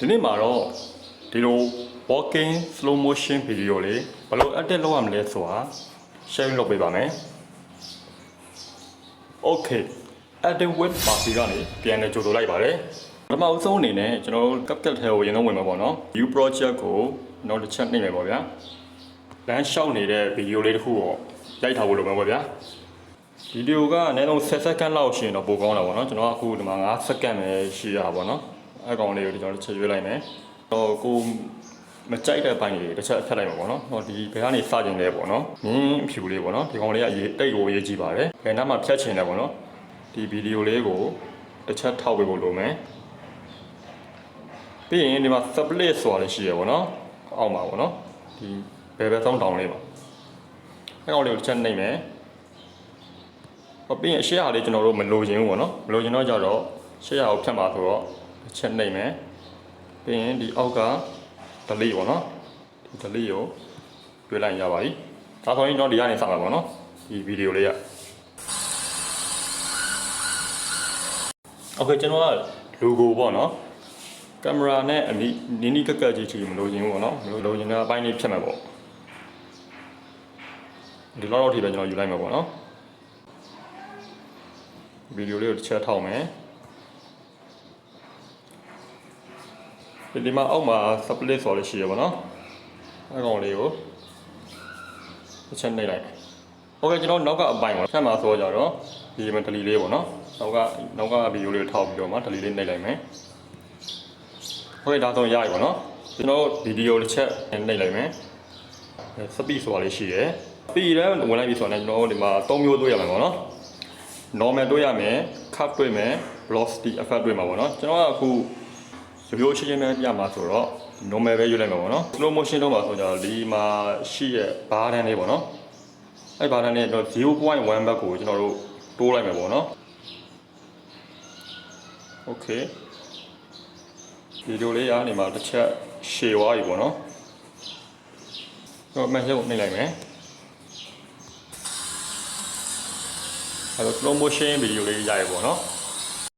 ဒီနေ့မှာတော့ဒီလို walking slow motion video လေးဘယ်လို edit လုပ်ရမလဲဆိုတာ share လုပ်ပေးပါမယ် Okay edit with Barbie ကနေပြန်လဲကြိုဆိုလိုက်ပါတယ်ပထမအဆုံးအနေနဲ့ကျွန်တော်တို့ CapCut ထဲကိုရင်တော့ဝင်မှာပေါ့နော် view project ကိုနောက်တစ်ချက်နှိမ့်မယ်ပေါ့ဗျာလမ်းလျှောက်နေတဲ့ video လေးတစ်ခုကိုရိုက်ထားဖို့လိုမယ်ပေါ့ဗျာဗီဒီယိုကအနည်းဆုံး10စက္ကန့်လောက်ရှိရင်တော့ပိုကောင်းတာပေါ့နော်ကျွန်တော်ကအခုဒီမှာ9စက္ကန့်ပဲရှိရတာပေါ့နော် အဲကောင်လေးကိုကျွန်တော်ချက်ရွေးလိုက်မယ်ဟောကိုမကြိုက်တဲ့ဘိုင်းလေးတစ်ချက်ဖျက်လိုက်မှာပေါ့နော်ဟောဒီဘယ်ကနေစကျင်လဲပေါ့နော်မြင်းအဖြူလေးပေါ့နော်ဒီကောင်လေးကရေးတိတ်ကိုရေးကြည့်ပါတယ်ဘယ်နားမှာဖြတ်ချင်လဲပေါ့နော်ဒီဗီဒီယိုလေးကိုတစ်ချက်ထောက်ပေးဖို့လိုမယ်ပြီးရင်ဒီမှာ split ဆိုတာလည်းရှိရပေါ့နော်အောက်မှာပေါ့နော်ဒီဘယ်ဘက်ဆုံးတောင်းလေးပါအဲကောင်လေးကိုတစ်ချက်နှိပ်မယ်ဟောပြီးရင်ရှေ့ဟာလေးကျွန်တော်တို့မလိုချင်ဘူးပေါ့နော်မလိုချင်တော့ကြတော့ရှေ့ဟာကိုဖြတ်မှာဆိုတော့ တစ်ချက်နှိပ်မယ်ပြီးရင်ဒီအောက်က delete ပေါ့နော်ဒီ delete ကိုရွေးလိုက်ရပါပြီဒါဆိုရင်တော့ဒီကနေစမှာပေါ့နော်ဒီဗီဒီယိုလေးရโอเคကျွန်တော်က logo ပေါ့နော်ကင်မရာနဲ့အနီးနီးနီးကက်ကက်ကြီးချီမလိုချင်ဘူးပေါ့နော်မလိုလိုချင်တဲ့အပိုင်းလေးဖြတ်မှာပေါ့ဒီလောက်တော့ထိပဲကျွန်တော်ယူလိုက်မှာပေါ့နော် ဗီဒီယိုလေးကိုတစ်ချက်ထောက်မယ် ဒီမှာအောက်မှာ split ဆိုလို့ရှိရပါတော့အဲကောင်လေးကိုတစ်ချက်နှိပ်လိုက်โอเคကျွန်တော်နောက်ကအပိုင်ပေါ့ဖြတ်မှာဆိုကြတော့ဒီမှာ delete လေးပေါ့နော်နောက်ကနောက်ကဗီဒီယိုလေးကိုထောက်ပြီးတော့မှ delete လေးနှိပ်လိုက်မယ်โอเคဒါဆိုရပြီပေါ့နော်ကျွန်တော်ဗီဒီယိုတစ်ချက်နှိပ်လိုက်မယ် speed ဆိုတာလေးရှိရယ် speed လည်းဝင်လိုက်ပြီဆိုတော့ကျွန်တော်ဒီမှာ၃မျိုးတွေ့ရမှာပေါ့နော် normal တွေ့ရမယ် cut တွေ့မယ် velocity effect တွေ့မှာပေါ့နော်ကျွန်တော်ကအခု ရိုးရိုးချင်းချင်းပဲပြမှာဆိုတော့ normal ပဲရွေးလိုက်မှာပေါ့နော် slow motion တော့မှာဆိုကြတော့ဒီမှာရှိရဲ့ဘားတန်းလေးပေါ့နော်အဲ့ဘားတန်းလေးတော့0.1ဘက်ကိုကျွန်တော်တို့တိုးလိုက်မယ်ပေါ့နော် okay ဗီဒီယိုလေးရနေမှာတစ်ချက်ရှည်သွားပြီပေါ့နော်တော့မှတ်ရုပ်နှိပ်လိုက်မယ်အဲ့တော့ slow motion ဗီဒီယိုလေးရရပေါ့နော်